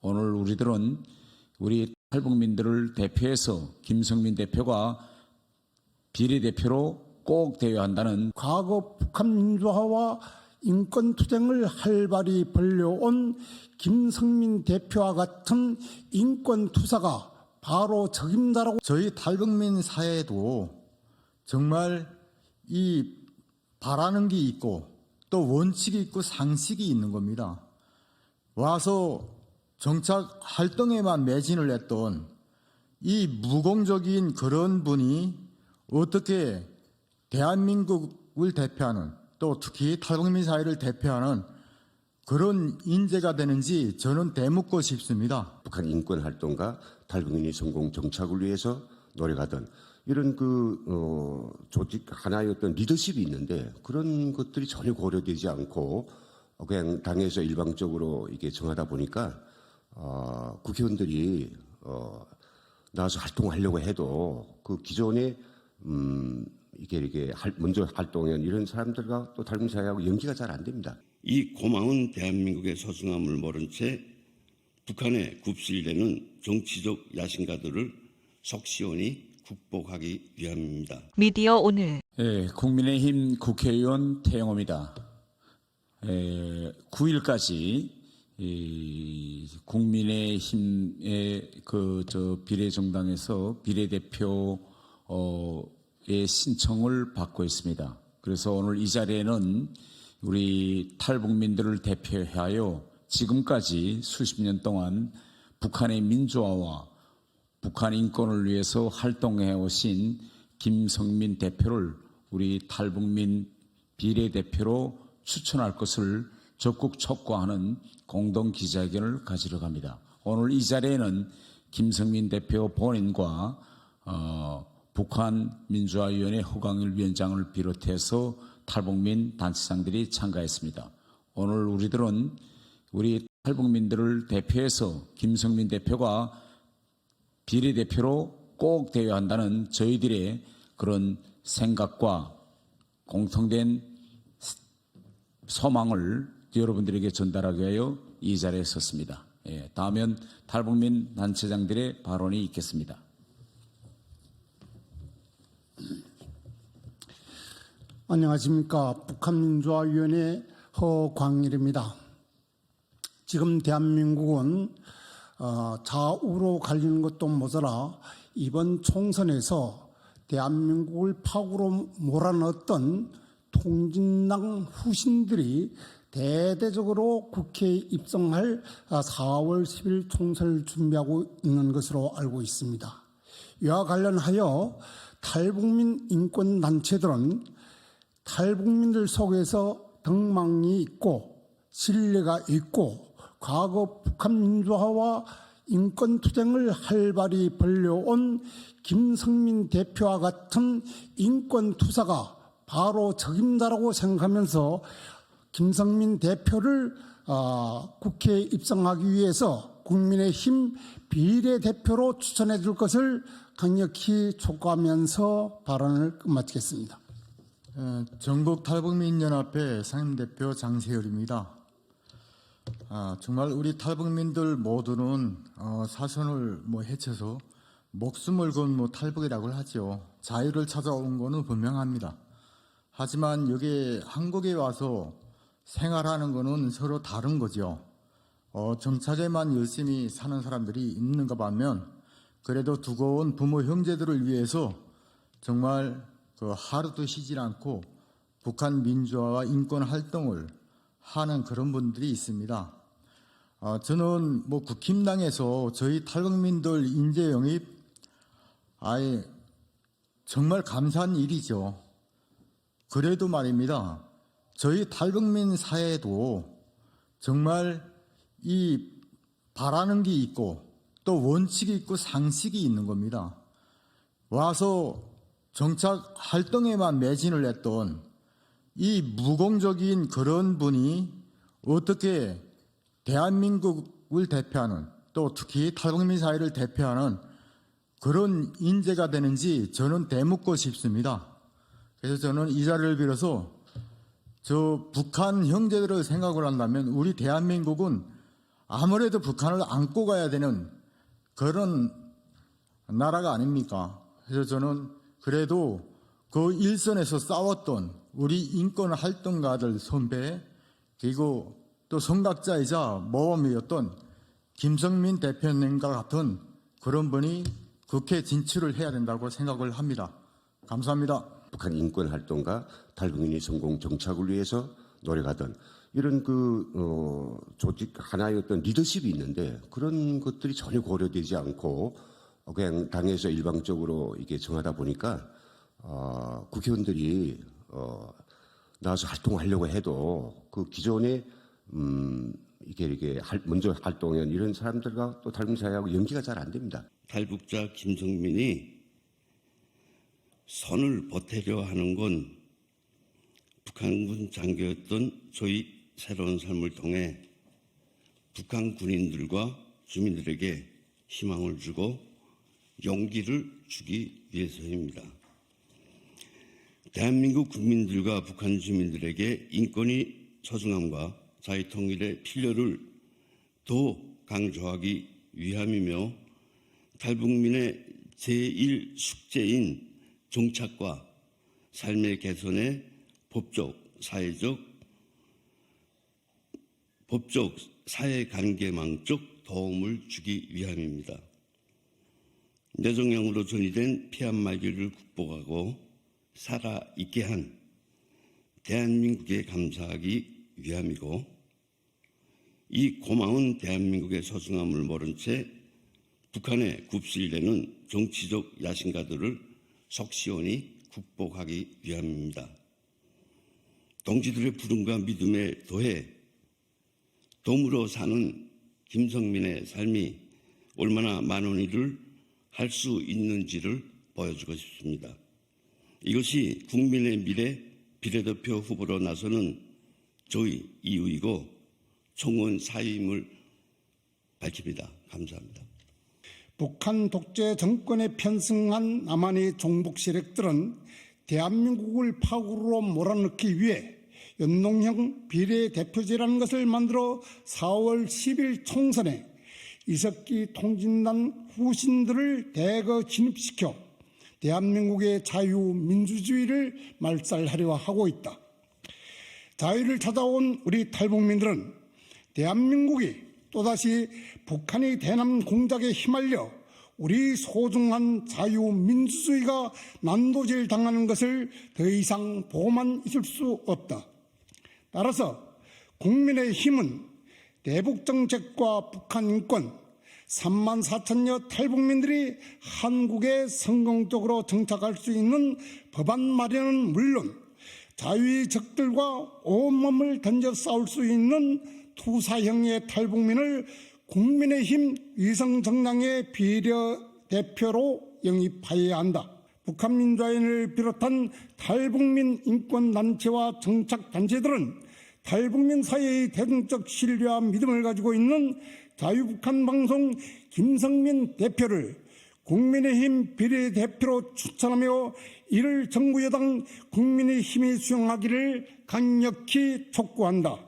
오늘 우리들은 우리 탈북민들을 대표해서 김성민 대표가 비례대표로 꼭 대여한다는 과거 북한 민주화와 인권 투쟁을 활발히 벌려온 김성민 대표와 같은 인권 투사가 바로 적임자라고 저희 탈북민 사회도 정말 이 바라는 게 있고 또 원칙이 있고 상식이 있는 겁니다. 와서 정착 활동에만 매진을 했던 이 무공적인 그런 분이 어떻게 대한민국을 대표하는 또 특히 탈북민 사회를 대표하는 그런 인재가 되는지 저는 대묻고 싶습니다. 북한 인권 활동가 탈북민이 성공 정착을 위해서 노력하던 이런 그 어, 조직 하나의 어떤 리더십이 있는데 그런 것들이 전혀 고려되지 않고 그냥 당에서 일방적으로 이게 정하다 보니까 어, 국회의원들이 어, 나와서 활동하려고 해도 그 기존에 음, 이게 이렇게 할- 먼저 활동한 이런 사람들과 또 탈북민 사회하고 연기가 잘 안 됩니다. 이 고마운 대한민국의 소중함을 모른 채 북한에 굽실대는 정치적 야심가들을 속 시원히 극복하기 위함입니다. 미디어 오늘 예, 국민의힘 국회의원 태영호입니다. 예, 9일까지 이 국민의힘의 그 저 비례정당에서 비례대표의 신청을 받고 있습니다. 그래서 오늘 이 자리에는 우리 탈북민들을 대표하여 지금까지 수십 년 동안 북한의 민주화와 북한 인권을 위해서 활동해 오신 김성민 대표를 우리 탈북민 비례대표로 추천할 것을 적극 촉구하는 공동 기자회견을 가지러 갑니다. 오늘 이 자리에는 김성민 대표 본인과 어, 북한 민주화위원회 허강일 위원장을 비롯해서 탈북민 단체장들이 참가했습니다. 오늘 우리들은 우리 탈북민들을 대표해서 김성민 대표가 비례대표로 꼭 대여한다는 저희들의 그런 생각과 공통된 소망을 여러분들에게 전달하기 위하여 이 자리에 섰습니다. 예, 다음엔 탈북민 단체장들의 발언이 있겠습니다. 안녕하십니까 북한민주화위원회 허광일입니다. 지금 대한민국은 어, 좌우로 갈리는 것도 모자라 이번 총선에서 대한민국을 파국으로 몰아넣었던 통진당 후신들이 대대적으로 국회에 입성할 4월 10일 총선을 준비하고 있는 것으로 알고 있습니다. 이와 관련하여 탈북민 인권단체들은 탈북민들 속에서 덕망이 있고 신뢰가 있고 과거 북한 민주화와 인권 투쟁을 활발히 벌려온 김성민 대표와 같은 인권 투사가 바로 적임자라고 생각하면서 김성민 대표를 어, 국회에 입성하기 위해서 국민의힘 비례대표로 추천해 줄 것을 강력히 촉구하면서 발언을 끝마치겠습니다. 어, 전국 탈북민연합회 상임대표 장세열입니다. 아, 정말 우리 탈북민들 모두는 어, 사선을 뭐 해쳐서 목숨을 건 뭐 탈북이라고 하죠. 자유를 찾아온 거는 분명합니다. 하지만 여기 한국에 와서 생활하는 거는 서로 다른 거죠. 어, 정착에만 열심히 사는 사람들이 있는가 보면 그래도 두고온 부모 형제들을 위해서 정말 그 하루도 쉬질 않고 북한 민주화와 인권 활동을 하는 그런 분들이 있습니다. 어, 저는 뭐 국힘당에서 저희 탈북민들 인재 영입 아예 정말 감사한 일이죠. 그래도 말입니다. 저희 탈북민 사회도 정말 이 바라는 게 있고 또 원칙이 있고 상식이 있는 겁니다. 와서 정착 활동에만 매진을 했던 이 무공적인 그런 분이 어떻게 대한민국을 대표하는 또 특히 탈북민 사회를 대표하는 그런 인재가 되는지 저는 대묻고 싶습니다. 그래서 저는 이 자리를 빌어서 저 북한 형제들을 생각을 한다면 우리 대한민국은 아무래도 북한을 안고 가야 되는 그런 나라가 아닙니까? 그래서 저는 그래도 그 일선에서 싸웠던 우리 인권 활동가들 선배 그리고 또 선각자이자 모범이었던 김성민 대표님과 같은 그런 분이 국회 진출을 해야 된다고 생각을 합니다. 감사합니다. 북한 인권 활동가 탈북민의 성공 정착을 위해서 노력하던 이런 그 어, 조직 하나의 어떤 리더십이 있는데 그런 것들이 전혀 고려되지 않고 어, 그냥 당에서 일방적으로 이게 정하다 보니까 어, 국회의원들이 어, 나와서 활동하려고 해도 그 기존에 음, 이게 이게 할- 먼저 활동한 이런 사람들과 또 탈북 사회하고 연기가 잘 안 됩니다. 탈북자 김성민이 선을 보태려 하는 건 북한군 장교였던 저희 새로운 삶을 통해 북한 군인들과 주민들에게 희망을 주고 용기를 주기 위해서입니다. 대한민국 국민들과 북한 주민들에게 인권이 소중함과 자유 통일의 필요를 더 강조하기 위함이며 탈북민의 제1 숙제인 정착과 삶의 개선에 법적, 사회적, 법적 사회관계망적 도움을 주기 위함입니다. 뇌종양으로 전이된 말기를 극복하고 살아있게 한 대한민국에 감사하기 위함이고 이 고마운 대한민국의 소중함을 모른 채 북한에 굽실대는 정치적 야심가들을 속시원히 극복하기 위함입니다. 동지들의 부름과 믿음에 더해 돔으로 사는 김성민의 삶이 얼마나 많은 일을 할 수 있는지를 보여주고 싶습니다. 이것이 국민의 미래 비례대표 후보로 나서는 저희 이유이고 총원 사임을 밝힙니다. 감사합니다. 북한 독재 정권에 편승한 남한의 종북 세력들은 대한민국을 파국으로 몰아넣기 위해 연동형 비례대표제라는 것을 만들어 4월 10일 총선에 이석기 통진단 후신들을 대거 진입시켜 대한민국의 자유민주주의를 말살하려 하고 있다. 자유를 찾아온 우리 탈북민들은 대한민국이 또다시 북한의 대남 공작에 휘말려 우리 소중한 자유민주주의가 난도질 당하는 것을 더 이상 보고만 있을 수 없다. 따라서 국민의 힘은 대북 정책과 북한 인권, 3만 4천여 탈북민들이 한국에 성공적으로 정착할 수 있는 법안 마련은 물론 자유의 적들과 온몸을 던져 싸울 수 있는 투사형의 탈북민을 국민의힘 위성정당의 비례대표로 영입하여야 한다. 북한 민주화인을 비롯한 탈북민 인권단체와 정착단체들은 탈북민 사회의 대중적 신뢰와 믿음을 가지고 있는 자유북한 방송 김성민 대표를 국민의힘 비례대표로 추천하며 이를 정부 여당 국민의힘이 수용하기를 강력히 촉구한다.